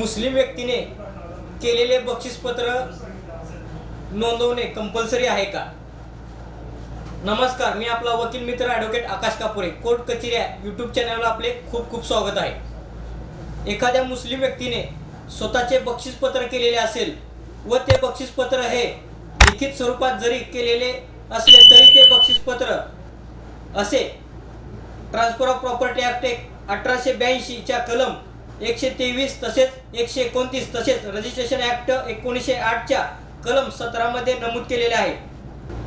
मुस्लिम व्यक्तीने केलेले बक्षीसपत्र नोंदवणे कंपल्सरी आहे का? नमस्कार मी आपला वकील मित्र ॲडव्होकेट आकाश कापुरे. कोर्ट कचेरी यूट्यूब चॅनलला आपले खूप खूप स्वागत आहे. एखाद्या मुस्लिम व्यक्तीने स्वतःचे बक्षीसपत्र केलेले असेल व ते बक्षीसपत्र हे लिखित स्वरूपात जरी केलेले असले तरी ते बक्षीसपत्र असे ट्रान्सफर ऑफ प्रॉपर्टी ॲक्ट एक अठराशे ब्याऐंशीच्या कलम एकशे तेवीस तसेच एकशे एकोणतीस तसेच रजिस्ट्रेशन ॲक्ट एकोणीसशे आठच्या कलम सतरामध्ये नमूद केलेले आहे.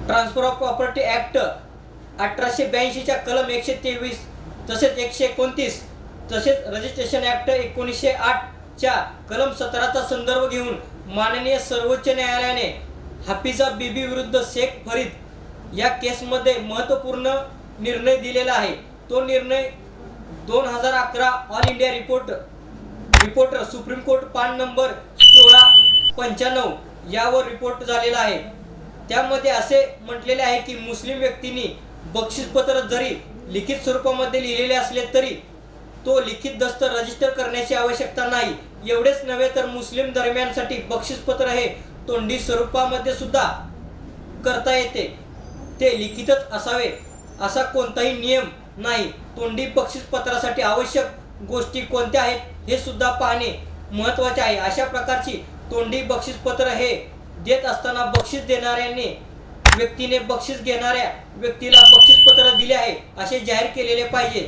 ट्रान्सफर ऑफ प्रॉपर्टी ॲक्ट अठराशे ब्याऐंशीच्या कलम एकशे तेवीस तसेच एकशे एकोणतीस तसेच रजिस्ट्रेशन ॲक्ट एकोणीसशे आठच्या कलम सतराचा संदर्भ घेऊन माननीय सर्वोच्च न्यायालयाने हाफिजा बीबी विरुद्ध शेख फरीद या केसमध्ये महत्त्वपूर्ण निर्णय दिलेला आहे. तो निर्णय दोन हजार अकरा all India report reporter supreme court पान नंबर सोळा पंच्याण्णव यावर रिपोर्ट झालेला आहे. त्यामध्ये असे म्हटलेले आहे की मुस्लिम व्यक्तींनी बक्षीसपत्र जरी लिखित स्वरूपामध्ये लिहिलेले असले तरी तो लिखित दस्त रजिस्टर करण्याची आवश्यकता नाही. एवढेच नव्हे तर मुस्लिम दरम्यानसाठी बक्षीसपत्र हे तोंडी स्वरूपामध्ये सुद्धा करता येते. ते लिखितच असावे असा कोणताही नियम नाही. तोंडी बक्षीसपत्रासाठी आवश्यक गोष्टी कोणत्या आहेत हे सुद्धा पाहणे महत्त्वाचे आहे. अशा प्रकारची तोंडी बक्षीसपत्र हे देत असताना बक्षीस देणाऱ्याने व्यक्तीने बक्षीस घेणाऱ्या व्यक्तीला बक्षीसपत्र दिले आहे असे जाहीर केलेले पाहिजे.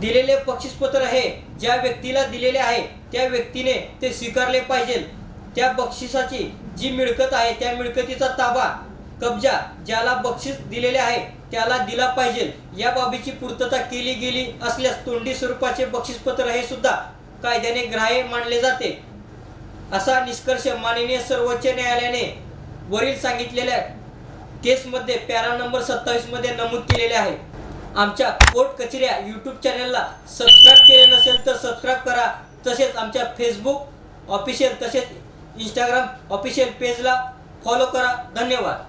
दिलेले बक्षीसपत्र हे ज्या व्यक्तीला दिलेले आहे त्या व्यक्तीने ते स्वीकारले पाहिजे. त्या बक्षिसाची जी मिळकत आहे त्या मिळकतीचा ताबा कब्जा ज्याला बक्षीस दिलेले आहे त्याला दिला पाहिजे. या बाबीची पूर्तता केली गेली असल्यास तोंडी स्वरूपाचे बक्षीसपत्र हे सुद्धा कायद्याने ग्राह्य मानले जाते. असा निष्कर्ष माननीय सर्वोच्च न्यायालयाने वरील सांगितलेल्या केसमध्ये पॅरा नंबर सत्तावीसमध्ये नमूद केलेले आहे. आमच्या कोर्ट कचेऱ्या यूट्यूब चॅनलला सबस्क्राईब केले नसेल तर सबस्क्राईब करा. तसेच आमच्या फेसबुक ऑफिशियल तसेच इंस्टाग्राम ऑफिशियल पेजला फॉलो करा. धन्यवाद.